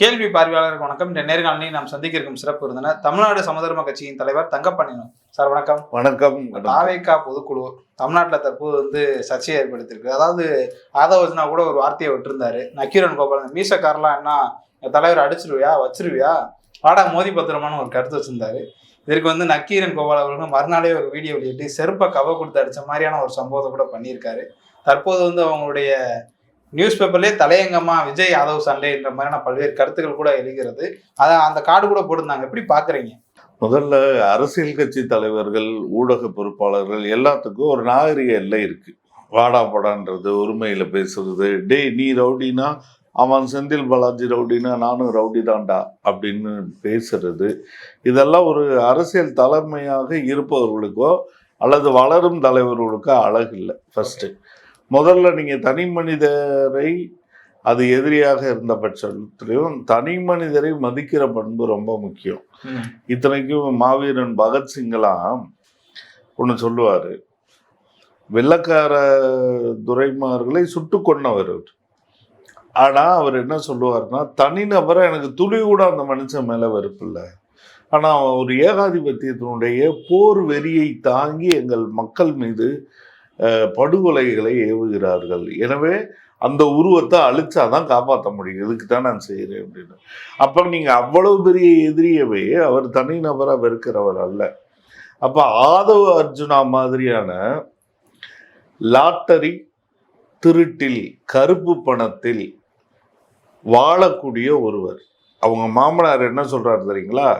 கேள்வி பார்வையாளருக்கு வணக்கம். இந்த நேர்காணலில் நாம் சந்திக்க இருக்கும் சிறப்பு விருந்தினர் தமிழ்நாடு சமதர்ம கட்சியின் தலைவர் தங்கப்பண்ணினம் சார் வணக்கம். வணக்கம். தாவேக்கா பொதுக்குழு தமிழ்நாட்டில் தற்போது வந்து சர்ச்சையை ஏற்படுத்தியிருக்கு. அதாவது ஆதவஜனா கூட ஒரு வார்த்தையை விட்டுருந்தாரு. நக்கீரன் கோபாலன் மீசக்காரெல்லாம் என்ன என் தலைவர் அடிச்சிருவியா வச்சிருவியா? வாடா மோதி பத்திரமான்னு ஒரு கருத்து வச்சிருந்தாரு. இதற்கு வந்து நக்கீரன் கோபால் அவர்கள் மறுநாளே ஒரு வீடியோ வெளியிட்டு செருப்பை கவ கொடுத்து அடிச்ச மாதிரியான ஒரு சம்பவத்தை கூட பண்ணியிருக்காரு. தற்போது வந்து அவங்களுடைய நியூஸ் பேப்பர்லேயே தலையங்கமா விஜய் யாதவ் சண்டைன்ற மாதிரியான பல்வேறு கருத்துக்கள் கூட எழுகிறது. அதை அந்த கார்டு கூட போட்டிருந்தாங்க. எப்படி பாக்குறீங்க? முதல்ல அரசியல் கட்சி தலைவர்கள் ஊடக பொறுப்பாளர்கள் எல்லாத்துக்கும் ஒரு நாகரிக எல்லை இருக்கு. வாடா படான்றது உரிமையில பேசுறது. டேய் நீ ரவுடினா? அவன் செந்தில் பாலாஜி ரவுடினா? நானும் ரவுடி தாண்டா அப்படின்னு பேசுறது. இதெல்லாம் ஒரு அரசியல் தலைமையாக இருப்பவர்களுக்கோ அல்லது வளரும் தலைவர்களுக்கோ அழகு இல்லை ஃபர்ஸ்ட் முதல்ல நீங்க தனி மனிதரை அது எதிரியாக இருந்த பட்சத்திலையும் தனி மனிதரை மதிக்கிற பண்பு ரொம்ப முக்கியம். இத்தனைக்கும் மாவீரன் பகத்சிங்கெல்லாம் ஒன்று சொல்லுவார். வெள்ளக்கார துரைமார்களை சுட்டு கொன்னவர் அவர். ஆனால் அவர் என்ன சொல்லுவார்னா தனிநபரை எனக்கு துளி கூட அந்த மனுஷன் மேலே வெறுப்பு இல்லை. ஆனால் ஒரு ஏகாதிபத்தியத்தினுடைய போர் வெறியை தாங்கி எங்கள் மக்கள் மீது படுகொலைகளை ஏவுகிறார்கள். எனவே அந்த உருவத்தை அழிச்சாதான் காப்பாற்ற முடியும். இதுக்கு தான் நான் செய்கிறேன் அப்படின்னு. அப்போ நீங்கள் அவ்வளவு பெரிய எதிரியவே அவர் தனிநபராக வெறுக்கிறவர் அல்ல. அப்போ ஆதவ அர்ஜுனா மாதிரியான லாட்டரி திருட்டில் கருப்பு பணத்தில் வாழக்கூடிய ஒருவர். அவங்க மாமனார் என்ன சொல்றாரு தெரியுங்களா.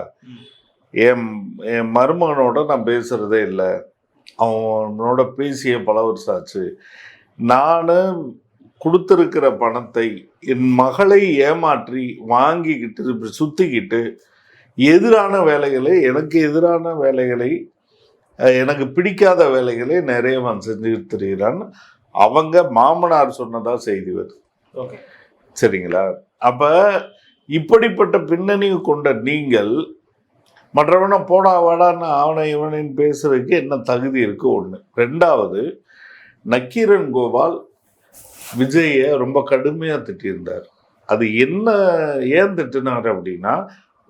என் என் மருமகனோட நான் பேசுறதே இல்லை. அவனோட பேசிய பல வருஷம் ஆச்சு நான் கொடுத்துருக்கிற பணத்தை என் மகளை ஏமாற்றி வாங்கிக்கிட்டு சுத்திக்கிட்டு எதிரான வேலைகளை எனக்கு எதிரான வேலைகளை எனக்கு பிடிக்காத வேலைகளை நிறைய அவன் செஞ்சுக்கிட்டு தெரிகிறான் அவங்க மாமனார் சொன்னதா செய்தி வருது ஓகே. சரிங்களா? அப்ப இப்படிப்பட்ட பின்னணி கொண்ட நீங்கள் மற்றவனை போடா வாடான்னு அவனை இவனின் பேசுறதுக்கு என்ன தகுதி இருக்கு ஒண்ணு. ரெண்டாவது நக்கீரன் கோபால் விஜய ரொம்ப கடுமையா திட்டியிருந்தார். அது என்ன ஏன் திட்டினார் அப்படின்னா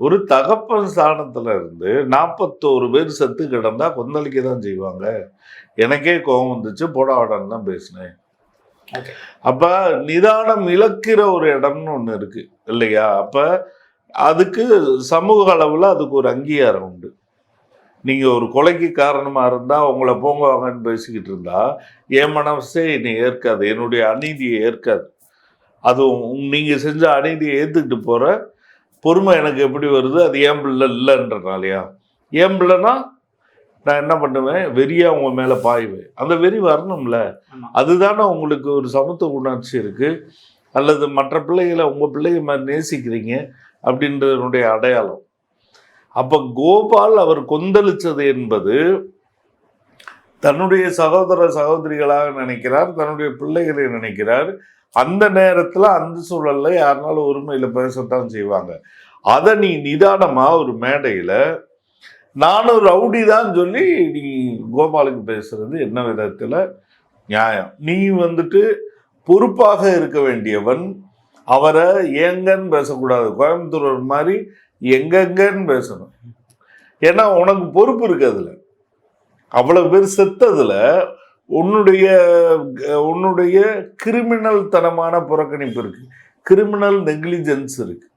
ஒரு தகப்பன் ஸ்தானத்துல இருந்து நாற்பத்தோரு பேர் செத்து கிடந்தா கொந்தளிக்க தான் செய்வாங்க. எனக்கே கோபம் வந்துச்சு போடா வாடான்னு தான் பேசினேன். அப்ப நிதானம் இழக்கிற ஒரு இடம்னு ஒண்ணு இருக்கு இல்லையா? அப்ப அதுக்கு சமூக அளவுல அதுக்கு ஒரு அங்கீகாரம் உண்டு. நீங்க ஒரு கொலைக்கு காரணமா இருந்தா உங்களை போங்க வாங்கன்னு பேசிக்கிட்டு இருந்தா என் மனசே என்னை ஏற்காது என்னுடைய அநீதியை ஏற்காது. அது உங்க- நீங்க செஞ்ச அநீதியை ஏத்துக்கிட்டு போற பொறுமை எனக்கு எப்படி வருது? அது ஏன் பிள்ளை இல்லைன்றனாலயா ஏன் பிள்ளைனா நான் என்ன பண்ணுவேன்? வெறியா உங்க மேல பாய்வேன். அந்த வெறி வரணும்ல. அதுதானே உங்களுக்கு ஒரு சமத்துவ உணர்ச்சி இருக்கு. அல்லது மற்ற பிள்ளைகளை உங்க பிள்ளைங்க மாதிரி நேசிக்கிறீங்க. அப்படின்றதனுடைய அடையாளம். அப்போ கோபால் அவர் கொந்தளிச்சது என்பது தன்னுடைய சகோதர சகோதரிகளாக நினைக்கிறார் தன்னுடைய பிள்ளைகளை நினைக்கிறார். அந்த நேரத்தில் அந்த சூழல்ல யாருனாலும் உரிமையில் பேசத்தான் செய்வாங்க. அதை நீ நிதானமாக ஒரு மேடையில் நானும் ரவுடி தான் சொல்லி நீ கோபாலுக்கு பேசுறது என்ன விதத்தில்? நியாயம். நீ வந்துட்டு பொறுப்பாக இருக்க வேண்டியவன் அவரை ஏங்கன்னு பேசக்கூடாது. கோயம்புத்தூர் மாதிரி எங்கெங்கன்னு பேசணும். ஏன்னா உனக்கு பொறுப்பு இருக்கு அதில். அவ்வளோ பேர் செத்ததில் உன்னுடைய உன்னுடைய கிரிமினல் தனமான புறக்கணிப்பு இருக்குது கிரிமினல் நெக்லிஜென்ஸ் இருக்குது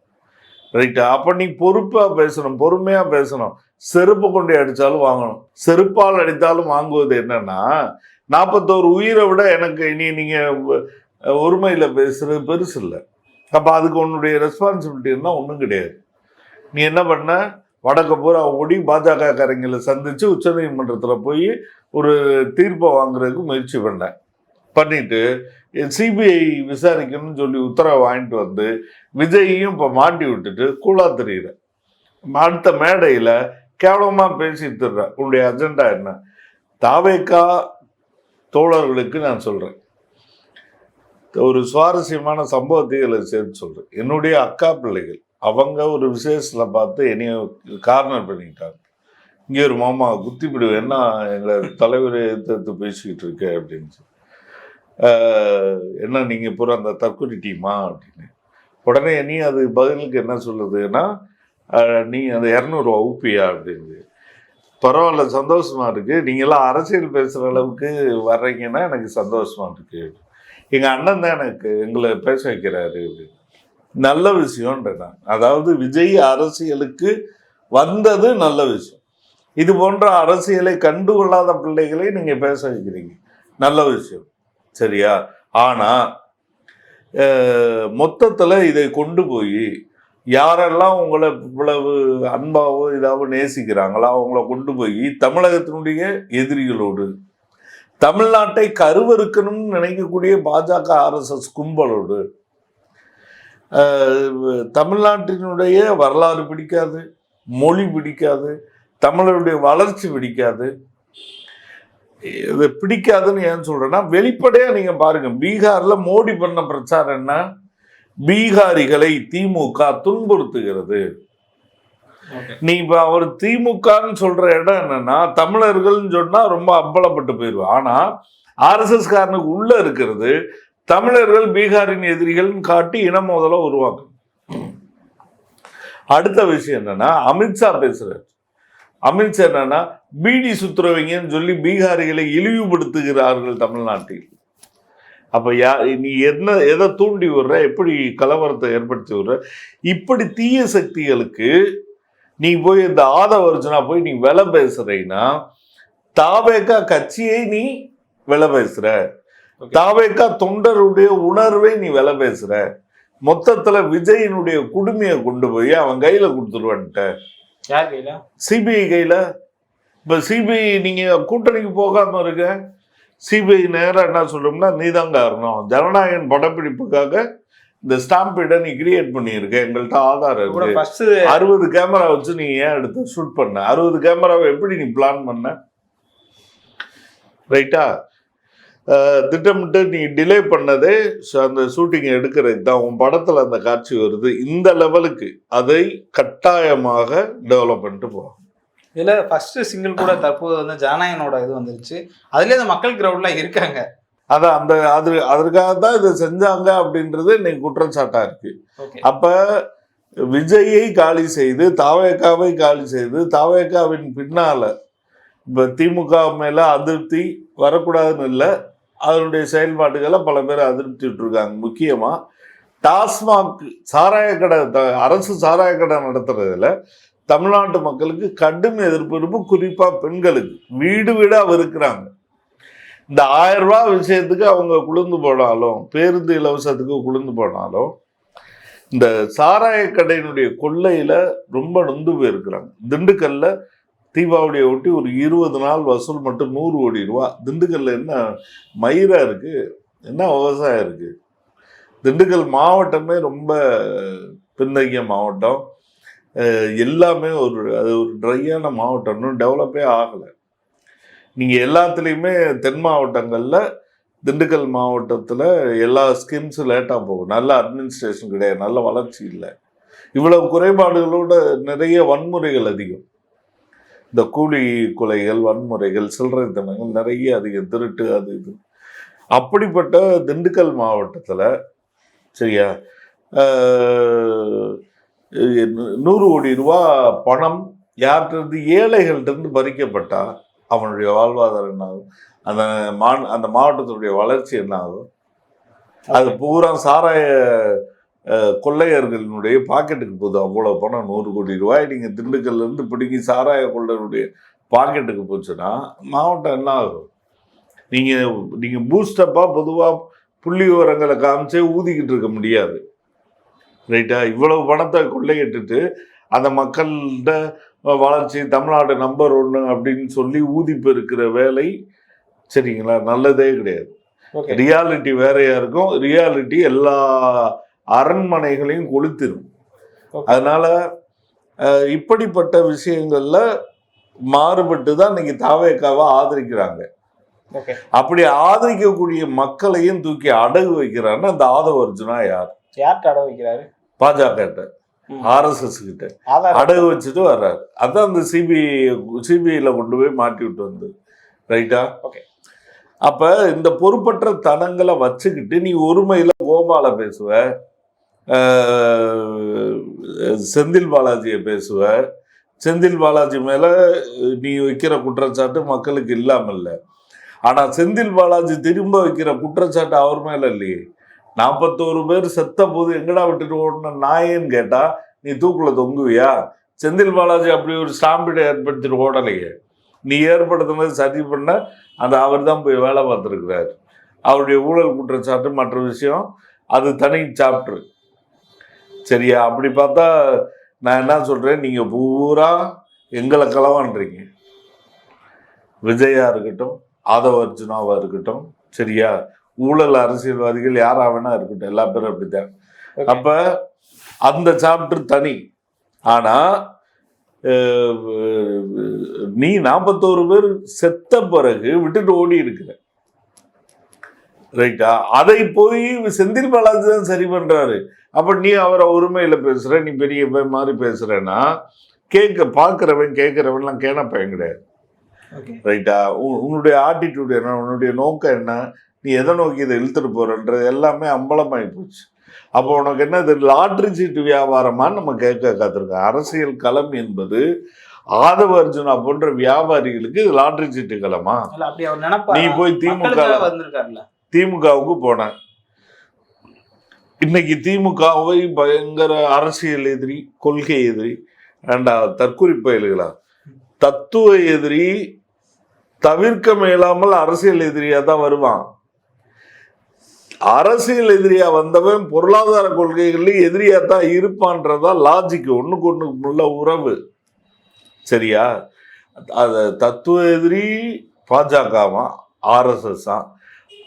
ரைட்டா அப்போ நீ பொறுப்பாக பேசணும் பொறுமையாக பேசணும். செருப்பு கொண்டு அடித்தாலும் வாங்கணும். செருப்பால் அடித்தாலும் வாங்குவது என்னன்னா நாற்பத்தோரு உயிரை விட எனக்கு இனி நீங்கள் ஒருமையில் பேசுகிறது பெருசு இல்லை. அப்போ அதுக்கு உன்னுடைய ரெஸ்பான்சிபிலிட்டி இருந்தால் ஒன்றும் கிடையாது. நீ என்ன பண்ண? வடக்க பூரா ஓடி பாஜக காரங்களை சந்தித்து உச்சநீதிமன்றத்தில் போய் ஒரு தீர்ப்பை வாங்குறதுக்கு முயற்சி பண்ணேன் பண்ணிட்டு சிபிஐ விசாரிக்கணும்னு சொல்லி உத்தரவை வாங்கிட்டு வந்து விஜயையும் இப்போ மாட்டி விட்டுட்டு கூலா தெரியுற அடுத்த மேடையில் கேவலமாக பேசிட்டு உன்னுடைய அஜெண்டா என்ன? தாவேக்கா தோழர்களுக்கு நான் சொல்கிறேன் ஒரு சுவாரஸ்யமான சம்பவத்தை இதில் சேர்த்து சொல்கிறேன் என்னுடைய அக்கா பிள்ளைகள் அவங்க ஒரு விசேஷத்தில் பார்த்து என்னைய கார்னர் பண்ணிக்கிட்டாங்க. இங்கே ஒரு மாமா குத்திப்பிடு என்ன எங்களை தலைவரை எடுத்து எடுத்து பேசிக்கிட்டு இருக்க அப்படின்னு சொல்லி. என்ன நீங்கள் பூரா அந்த தற்கொலை டீமா அப்படின்னு. உடனே நீ அது பதிலுக்கு என்ன சொல்லுதுன்னா நீ அந்த இரநூறுவா ஊப்பியா அப்படின்னு. பரவாயில்ல சந்தோஷமாக இருக்குது நீங்களாம் அரசியல் பேசுகிற அளவுக்கு வர்றீங்கன்னா எனக்கு சந்தோஷமாக இருக்குது எங்கள் அண்ணன் தான் எனக்கு எங்களை பேச வைக்கிறாரு நல்ல விஷயம்ன்ற நான் அதாவது விஜய் அரசியலுக்கு வந்தது நல்ல விஷயம். இது போன்ற அரசியலை கண்டுகொள்ளாத பிள்ளைகளை நீங்கள் பேச வைக்கிறீங்க. நல்ல விஷயம். சரியா? ஆனால் மொத்தத்தில் இதை கொண்டு போய் யாரெல்லாம் உங்களை இவ்வளவு அன்பாவோ இதாவோ நேசிக்கிறாங்களோ அவங்கள கொண்டு போய் தமிழகத்தினுடைய எதிரிகளோடு தமிழ்நாட்டை கருவறுக்கணும்னு நினைக்கக்கூடிய பாஜக ஆர்எஸ்எஸ் கும்பலோடு தமிழ்நாட்டினுடைய வரலாறு பிடிக்காது மொழி பிடிக்காது தமிழருடைய வளர்ச்சி பிடிக்காது. இது பிடிக்காதுன்னு ஏன் சொல்கிறேன்னா வெளிப்படையாக நீங்கள் பாருங்கள் பீகாரில் மோடி பண்ண பிரச்சாரம் என்ன? பீகாரிகளை திமுக துன்புறுத்துகிறது. நீ இப்ப அவர் திமுகன்னு சொல்ற இடம் என்னன்னா தமிழர்கள்னு சொன்னா ரொம்ப அம்பலப்பட்டு போயிடுவோம் ஆனா ஆர்எஸ்எஸ் காரனுக்கு உள்ள இருக்கிறது தமிழர்கள் பீகாரின் எதிரிகள்னு காட்டி இன மோதலை உருவாக்கும். அடுத்த விஷயம் என்னன்னா அமித்ஷா பேசுறாரு. அமித்ஷா என்னன்னா பீடி சுத்துறவங்கன்னு சொல்லி பீகாரிகளை இழிவுபடுத்துகிறார்கள் தமிழ்நாட்டில். அப்ப யா நீ என்ன எதை தூண்டி விடுற? எப்படி கலவரத்தை ஏற்படுத்தி விடுற? இப்படி தீய சக்திகளுக்கு நீ போய் இந்த ஆதவர்ஜனா போய் நீ விலை பேசுறீன்னா தாவேக்கா கட்சியை நீ விலை பேசுற. தாவேக்கா தொண்டருடைய உணர்வை நீ விலை பேசுற. மொத்தத்துல விஜயனுடைய குடுமையை கொண்டு போய் அவன் கையில கொடுத்துருவான்ட்ட. சிபிஐ கையில. இப்ப சிபிஐ நீங்க கூட்டணிக்கு போகாம இருக்க. சிபிஐ நேரா என்ன சொல்றோம்னா நீதான் காரணம். ஜனநாயகன் படப்பிடிப்புக்காக இந்த ஸ்டாம்பீடை நீ கிரியேட் பண்ணியிருக்க. எங்கள்கிட்ட ஆதாரம் இருக்கு. அறுபது கேமரா வச்சு நீ ஏன் எடுத்து ஷூட் பண்ண? அறுபது கேமராவை எப்படி நீ பிளான் பண்ண? ரைட்டா திட்டமிட்டு நீ டிலே பண்ணதே அந்த ஷூட்டிங் எடுக்கிறது தான் உன் படத்துல அந்த காட்சி வருது. இந்த லெவலுக்கு அதை கட்டாயமாக டெவலப் பண்ணிட்டு போகணும் இதுல ஃபர்ஸ்ட் சிங்கிள் கூட தற்போது வந்து ஜனநாயகனோட இது வந்துருச்சு. அதுலயே அந்த மக்கள் கிரவுட்ல இருக்காங்க. அதான் அந்த அது அதற்காக தான் இதை செஞ்சாங்க அப்படின்றது இன்னைக்கு குற்றச்சாட்டா இருக்கு. அப்ப விஜயை காலி செய்து தாவேக்காவை காலி செய்து தாவேக்காவின் பின்னால இப்ப திமுக மேல அதிருப்தி வரக்கூடாதுன்னு இல்லை அதனுடைய செயல்பாடுகளை பல பேர் அதிருப்தி விட்டுருக்காங்க முக்கியமா டாஸ்மாக் சாராய கடை த- அரசு சாராய கடை நடத்துறதுல தமிழ்நாட்டு மக்களுக்கு கடும் எதிர்ப்பு இருக்கும் குறிப்பா பெண்களுக்கு. வீடு வீடா இருக்கிறாங்க இந்த ஆயிரம் ரூபா விஷயத்துக்கு அவங்க குளிர்ந்து போனாலும் பேருந்து இலவசத்துக்கு குளிர்ந்து போனாலும் இந்த சாராய கடையினுடைய கொள்ளையில ரொம்ப நொந்து போயிருக்கிறாங்க. திண்டுக்கல்ல தீபாவளியை ஒட்டி ஒரு இருபது நாள் வசூல் மட்டும் நூறு கோடி ரூபா. திண்டுக்கல்ல என்ன மயிரா இருக்கு? என்ன விவசாயம் இருக்கு? திண்டுக்கல் மாவட்டமே ரொம்ப பின்தங்கிய மாவட்டம். எல்லாமே ஒரு அது ஒரு ட்ரையான மாவட்டம். இன்னும் டெவலப்பே ஆகலை. நீங்கள் எல்லாத்துலேயுமே தென் மாவட்டங்களில் திண்டுக்கல் மாவட்டத்தில் எல்லா ஸ்கீம்ஸும் லேட்டாக போகும். நல்ல அட்மினிஸ்ட்ரேஷன் கிடையாது நல்ல வளர்ச்சி இல்லை. இவ்வளவு குறைபாடுகளோட நிறைய வன்முறைகள் அதிகம். இந்த கூலி கொலைகள் வன்முறைகள் சில்லறைத்தனங்கள் நிறைய அதிகம் திருட்டு அது இது. அப்படிப்பட்ட திண்டுக்கல் மாவட்டத்தில் சரியா நூறு கோடி ரூபா பணம் யார்கிட்ட ஏழைகள்ட்ட இருந்து பறிக்கப்பட்டால் அவனுடைய வாழ்வாதாரம் என்ன ஆகும் அந்த மா அந்த மாவட்டத்தினுடைய வளர்ச்சி என்ன ஆகும் அது பூரா சாராய கொள்ளையர்களினுடைய பாக்கெட்டுக்கு போகுது. அவ்வளோ பணம் நூறு கோடி ரூபாய் நீங்கள் திண்டுக்கல்லேருந்து பிடுங்கி சாராய கொள்ளையருடைய பாக்கெட்டுக்கு போச்சுன்னா மாவட்டம் என்ன ஆகும் நீங்கள் நீங்கள் பூஸ்டப்பாக பொதுவாக புள்ளி விவரங்களை காமிச்சே ஊதிக்கிட்டு இருக்க முடியாது. ரைட்டா இவ்வளவு பணத்தை கொள்ளையிட்டுட்டு அந்த மக்கள்கிட்ட வளர்ச்சி தமிழ்நாடு நம்பர் ஒன்று அப்படின்னு சொல்லி ஊதி பெருக்கிற வேலை சரிங்களா? நல்லதே கிடையாது. ரியாலிட்டி வேறையா இருக்கும். ரியாலிட்டி எல்லா அரண்மனைகளையும் கொளுத்திரும். Okay. அதனால இப்படிப்பட்ட விஷயங்கள்ல மாறுபட்டு தான் இன்னைக்கு தாவேக்காவை ஆதரிக்கிறாங்க. அப்படி ஆதரிக்கக்கூடிய மக்களையும் தூக்கி அடகு வைக்கிறான்னா அந்த ஆதவ அர்ஜுனா யார்? யார்கிட்ட அடை வைக்கிறாரு? பாஜக. ஆர்எஸ்எஸ் கிட்ட அடகு வச்சுட்டு வர்றாரு. அதான் அந்த சிபிஐ சிபிஐல கொண்டு போய் மாட்டி விட்டு வந்து ரைட்டா? Okay. அப்ப இந்த பொறுப்பற்ற தனங்களை வச்சுக்கிட்டு நீ ஒருமையில கோபால பேசுவ செந்தில் பாலாஜியை பேசுவ செந்தில் பாலாஜி மேல நீ வைக்கிற குற்றச்சாட்டு மக்களுக்கு இல்லாம இல்ல ஆனா செந்தில் பாலாஜி திரும்ப வைக்கிற குற்றச்சாட்டு அவர் மேல இல்லையே. நாற்பத்தோரு பேர் செத்த போது எங்கடா விட்டுட்டு ஓடின நாயேன்னு கேட்டா நீ தூக்குல தொங்குவியா? செந்தில் பாலாஜி அப்படி ஒரு ஸ்டாம்பிடை ஏற்படுத்திட்டு ஓடலையே. நீ ஏற்படுத்தினது சரி பண்ண அந்த அவர் தான் போய் வேலை பார்த்துருக்கிறார். அவருடைய ஊழல் குற்றச்சாட்டு மற்ற விஷயம் அது தனி சாப்டர். சரியா? அப்படி பார்த்தா நான் என்ன சொல்கிறேன் நீங்கள் பூரா எங்களை களவான்றீங்க. விஜயா இருக்கட்டும் ஆதவ அர்ஜுனாவாக இருக்கட்டும் சரியா? ஊழல் அரசியல்வாதிகள் யாரா வேணா இருக்கட்டும் எல்லா பேரும் அப்படித்தான். அப்ப அந்த சாப்டர் தனி. ஆனா நீ நாற்பத்தோரு பேர் செத்த பிறகு விட்டுட்டு ஓடி இருக்கிற. ரைட்டா அதை போய் செந்தில் பாலாஜி தான் சரி பண்றாரு. அப்ப நீ அவரை உரிமையில பேசுற நீ பெரிய மாதிரி பேசுறேன்னா கேட்க பார்க்கிறவன் கேட்கிறவன்லாம் கேன பையன் கிடையாது. ரைட்டா உன்னுடைய ஆட்டிடியூட் என்ன? உன்னுடைய நோக்கம் என்ன? நீ எதை நோக்கி இதை இழுத்துட்டு போறன்றது எல்லாமே அம்பலமாயி போச்சு. அப்போ உனக்கு என்ன இது லாட்ரி சீட்டு வியாபாரமான்னு நம்ம கேட்க காத்திருக்கோம். அரசியல் களம் என்பது ஆதவ அர்ஜுனா போன்ற வியாபாரிகளுக்கு இது லாட்ரி சீட்டு களமா? நீ போய் திமுக திமுகவுக்கு போனேன். இன்னைக்கு திமுகவை பயங்கர அரசியல் எதிரி கொள்கை எதிரி ஏண்டா தற்குறி பயல்களா? தத்துவ எதிரி தவிர்க்க மேலாமல் அரசியல் எதிரியா தான் வருவான். அரசியல் எதிரியா வந்தவன் பொருளாதார கொள்கைகள்ல எதிரியா தான் இருப்பான்றதா லாஜிக் ஒண்ணுக்கு ஒண்ணுக்கு உள்ள உறவு. சரியா? அது தத்துவ எதிரி பாஜகவா? ஆர்எஸ்எஸ்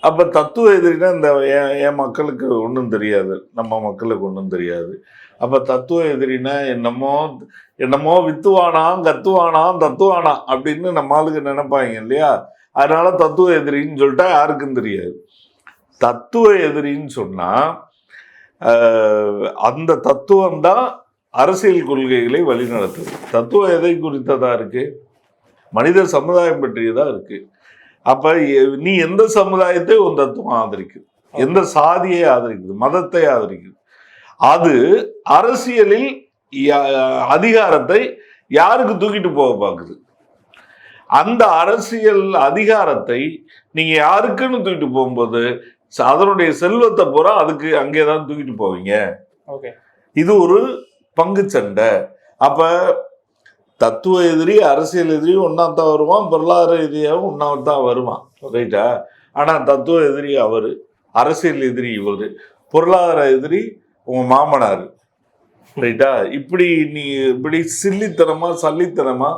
அப்ப தத்துவ எதிரினா இந்த என் என் மக்களுக்கு ஒன்றும் தெரியாது. நம்ம மக்களுக்கு ஒன்றும் தெரியாது. அப்ப தத்துவ எதிரினா என்னமோ என்னமோ வித்துவானாம் கத்துவானாம் தத்துவானா அப்படின்னு நம்ம ஆளுக்கு நினைப்பாங்க இல்லையா? அதனால தத்துவ எதிரின்னு சொல்லிட்டா யாருக்கும் தெரியாது. தத்துவ எதிரின்னு சொன்னா ஆஹ், அந்த தத்துவம் தான் அரசியல் கொள்கைகளை வழிநடத்துது. தத்துவம் எதை குறித்ததா இருக்கு? மனித சமுதாயம் பற்றியதா இருக்கு. அப்ப நீ எந்த சமுதாயத்தை உன் தத்துவம் ஆதரிக்குது? எந்த சாதியை ஆதரிக்குது? மதத்தை ஆதரிக்குது? அது அரசியலில் அதிகாரத்தை யாருக்கு தூக்கிட்டு போக பார்க்குது? அந்த அரசியல் அதிகாரத்தை நீங்க யாருக்குன்னு தூக்கிட்டு போகும்போது ச- அதனுடைய செல்வத்தை பூரா அதுக்கு அங்கே தான் தூக்கிட்டு போவீங்க. ஓகே. இது ஒரு பங்கு சண்டை. அப்ப தத்துவ எதிரி அரசியல் எதிரி ஒன்னா தான் வருவான் பொருளாதார எதிரியாகவும் ஒன்னா தான் வருவான். ரைட்டா ஆனா தத்துவ எதிரி அவரு அரசியல் எதிரி இவரு பொருளாதார எதிரி உங்க மாமனார். ரைட்டா இப்படி நீ இப்படி சில்லித்தனமா சல்லித்தனமா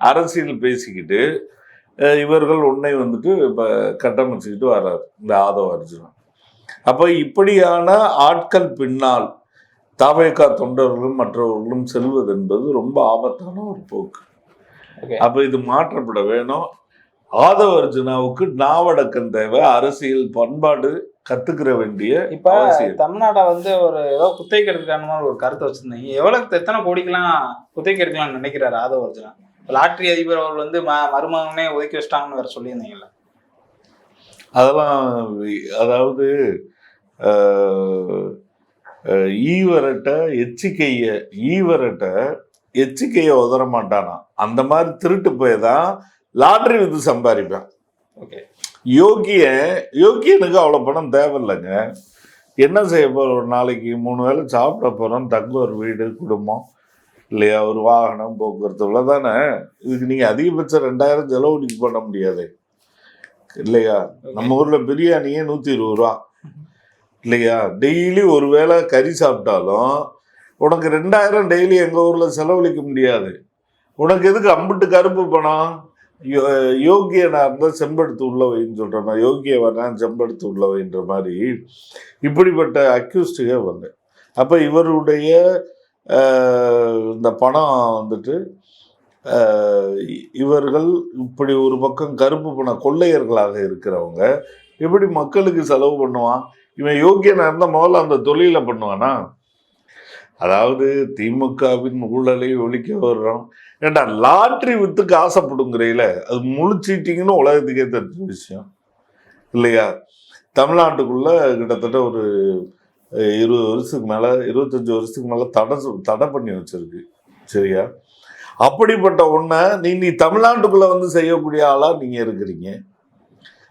அரசியல் பேசிக்கிட்டு இவர்கள் உன்னை வந்துட்டு இப்ப கட்டமைச்சுக்கிட்டு வர்றாரு இந்த ஆதவ அர்ஜுனன். அப்ப இப்படியான ஆட்கள் பின்னால் தாவேகா தொண்டர்களும் மற்றவர்களும் செல்வது என்பது ரொம்ப ஆபத்தான ஒரு போக்கு. அப்ப இது மாற்றப்பட வேணும். ஆதவ அர்ஜுனாவுக்கு நாவடக்கம் தேவை அரசியல் பண்பாடு கத்துக்கிற வேண்டிய இப்ப தமிழ்நாட்டை வந்து ஒரு ஏதோ குத்தகைக்கு எடுத்துக்கான ஒரு கருத்தை வச்சிருந்தீங்க. எவ்வளவு எத்தனை கோடிக்கெல்லாம் குத்தகைக்கு எடுக்கலாம்னு நினைக்கிறாரு ஆதவ அர்ஜுனா? லாட்ரி அதிபர் அவர் வந்து ம மருமகனே ஒதுக்கி வச்சிட்டாங்கன்னு வேற சொல்லியிருந்தீங்கல்ல. அதெல்லாம் அதாவது ஈவரட்ட எச்சிக்கைய ஈவரட்ட எச்சிக்கைய உதற மாட்டானா? அந்த மாதிரி திருட்டு போய் தான் லாட்ரி வித்து சம்பாதிப்பான் ஓகே. யோகியன் யோகியனுக்கு அவ்வளோ பணம் தேவையில்லைங்க. என்ன செய்ய போகிறோம் ஒரு நாளைக்கு மூணு வேளை சாப்பிட போகிறோம் தங்க ஒரு வீடு குடும்பம். இல்லையா? ஒரு வாகனம் போக்குவரத்து இவ்வளோதானே இதுக்கு நீங்கள் அதிகபட்சம் ரெண்டாயிரம் செலவு நீங்க பண்ண முடியாது. இல்லையா? நம்ம ஊரில் பிரியாணியே நூற்றி இருபது ரூபா. இல்லையா? டெய்லி ஒரு வேளை கறி சாப்பிட்டாலும் உனக்கு ரெண்டாயிரம் டெய்லி எங்கள் ஊரில் செலவழிக்க முடியாது. உனக்கு எதுக்கு அம்பிட்டு கருப்பு பணம்? யோ- யோகியனா இருந்தால் செம்படுத்து உள்ளவைன்னு சொல்ற மாதிரி யோகிய வர்றான் செம்படுத்து உள்ளவைன்ற மாதிரி இப்படிப்பட்ட அக்யூஸ்டுகே வந்து. அப்போ இவருடைய இந்த பணம் வந்துட்டு இவர்கள் இப்படி ஒரு பக்கம் கருப்பு பண கொள்ளையர்களாக இருக்கிறவங்க எப்படி மக்களுக்கு செலவு பண்ணுவான் இவன் யோக்கியனாக இருந்தால் முதல்ல அந்த தொழிலை பண்ணுவானா? அதாவது திமுகவின் ஊழலை ஒழிக்க வர்றோம். ஏண்டா லாட்ரி வித்துக்கு ஆசைப்படுங்கிறையில அது முழிச்சிட்டிங்கன்னு உலகத்துக்கே தெரிஞ்ச விஷயம். இல்லையா? தமிழ்நாட்டுக்குள்ள கிட்டத்தட்ட ஒரு இருபது வருஷத்துக்கு மேல இருபத்தஞ்சு வருஷத்துக்கு மேல தடை தடை பண்ணி வச்சிருக்கு. சரியா? அப்படிப்பட்ட ஒன்றை நீ நீ தமிழ்நாட்டுக்குள்ள வந்து செய்யக்கூடிய ஆளா நீங்க இருக்கிறீங்க.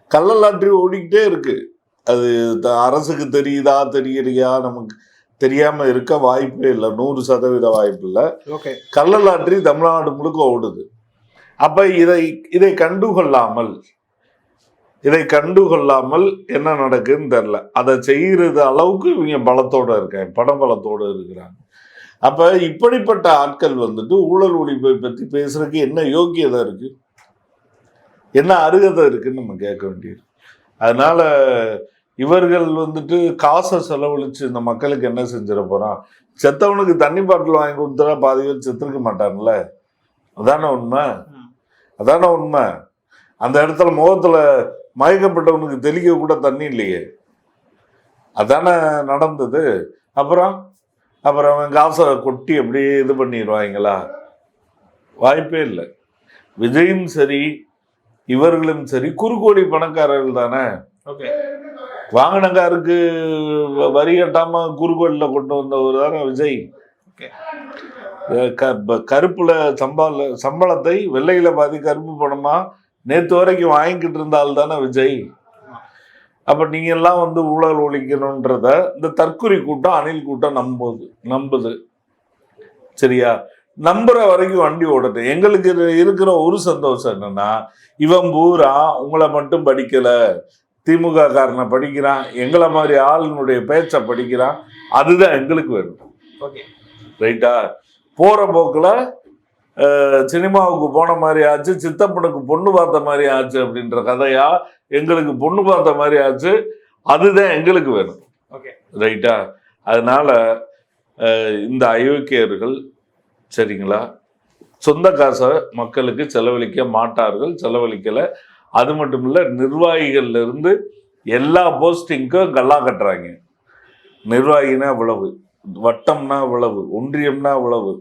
கள்ள ஓடிக்கிட்டே இருக்கு. அது அரசுக்கு தெரியுதா தெரியலையா? நமக்கு தெரியாம இருக்க வாய்ப்பே இல்லை. நூறு சதவீத வாய்ப்பு இல்லை. ஓகே. கள்ள தமிழ்நாடு முழுக்க ஓடுது. அப்ப இதை இதை கண்டுகொள்ளாமல் இதை கண்டுகொள்ளாமல் என்ன நடக்குதுன்னு தெரில அதை செய்யறது அளவுக்கு இவங்க பலத்தோட இருக்காங்க படபலத்தோட இருக்கிறாங்க. அப்ப இப்படிப்பட்ட ஆட்கள் வந்துட்டு ஊழல் ஒழிப்பை பத்தி பேசுறதுக்கு என்ன யோக்கியதை இருக்கு? என்ன அருகதை இருக்குன்னு நம்ம கேட்க வேண்டியது. அதனால இவர்கள் வந்துட்டு காசை செலவழிச்சு இந்த மக்களுக்கு என்ன செஞ்சிட போறான்? செத்தவனுக்கு தண்ணி பாட்டில் வாங்கி கொடுத்தா பாதி பேர் செத்துருக்க மாட்டான்ல? அதானே உண்மை. அதானே உண்மை? அந்த இடத்துல முகத்துல மயக்கப்பட்டவனுக்கு தெளிக்க கூட தண்ணி இல்லையே. அதானே நடந்தது. அப்புறம் அப்புறம் அவன் காசை கொட்டி அப்படியே இது பண்ணிடுவாங்களா? வாய்ப்பே இல்லை. விஜயும் சரி இவர்களும் சரி குறுக்கோடி பணக்காரர்கள் தானே. ஓகே. வாங்கினக்காருக்கு வரி கட்டாம குறுக்கோடில கொண்டு வந்தவர் தானே விஜய் கருப்புல சம்பள சம்பளத்தை வெள்ளையில பாதி கருப்பு பணமா நேத்து வரைக்கும் வாங்கிக்கிட்டு இருந்தால் தானே விஜய்? அப்ப நீங்க எல்லாம் வந்து ஊழல் ஒழிக்கணுன்றத இந்த தற்குறி கூட்டம் அணில் கூட்டம் நம்புது நம்புது. சரியா? நம்புற வரைக்கும் வண்டி ஓடட்டும். எங்களுக்கு இருக்கிற ஒரு சந்தோஷம் என்னன்னா இவன் பூரா உங்களை மட்டும் படிக்கல. திமுக காரனை படிக்கிறான். எங்களை மாதிரி ஆளுனுடைய பேச்சை படிக்கிறான். அதுதான் எங்களுக்கு வேணும். ரைட்டா போற போக்குல சினிமாவுக்கு போன மாதிரி ஆச்சு சித்தப்பனுக்கு பொண்ணு பார்த்த மாதிரி ஆச்சு அப்படின்ற கதையா எங்களுக்கு பொண்ணு பார்த்த மாதிரி ஆச்சு. அதுதான் எங்களுக்கு வேணும். ஓகே. ரைட்டா? அதனால இந்த அயோக்கியர்கள் சரிங்களா? சொந்த காசை மக்களுக்கு செலவழிக்க மாட்டார்கள் செலவழிக்கல. அது மட்டும் இல்ல நிர்வாகிகள்ல இருந்து எல்லா போஸ்டிங்க்கும் கல்லா கட்டுறாங்க. நிர்வாகினா இவ்வளவு வட்டம்னா இவ்வளவு ஒன்றியம்னா இவ்வளவு.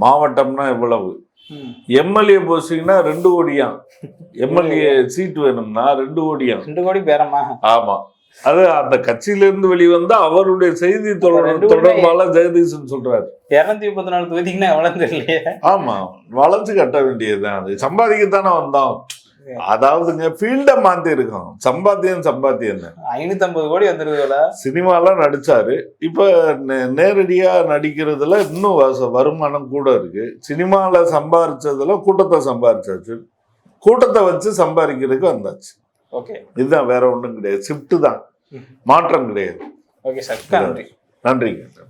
மாவட்டம்னா இவ்வளவு எம்எல்ஏ போஸ்டிங்னா ரெண்டு கோடியா? எம்எல்ஏ சீட் வேணும்னா ரெண்டு கோடியா? ரெண்டு கோடி பேரமா ஆமா. அது அந்த கட்சியிலிருந்து வெளிவந்த அவருடைய செய்தி தொடர்பாளர் ஜெகதீசன் சொல்றாரு. இரநூத்தி முப்பத்தி நாலு தொகுதிக்குன்னா எவ்வளவு தெரியலையே. ஆமா. வளைச்சு கட்ட வேண்டியதுதான் அது. சம்பாதிக்கத்தானே வந்தோம். Okay. அதாவதுங்க ஃபீல்ட மாத்தி இருக்கோம். சம்பாத்தியம் சம்பாத்தியம் ஐநூத்தி ஐம்பது கோடி வந்துருதுல சினிமாலாம் நடிச்சாரு. இப்ப நேரடியா நடிக்கிறதுல இன்னும் வருமானம் கூட இருக்கு. சினிமால சம்பாரிச்சதுல கூட்டத்தை சம்பாரிச்சாச்சு. கூட்டத்தை வச்சு சம்பாதிக்கிறதுக்கு வந்தாச்சு. ஓகே. இதுதான் வேற ஒண்ணும் கிடையாது. ஷிஃப்ட் தான். மாற்றம் கிடையாது. Okay sir. நன்றி. நன்றிங்க.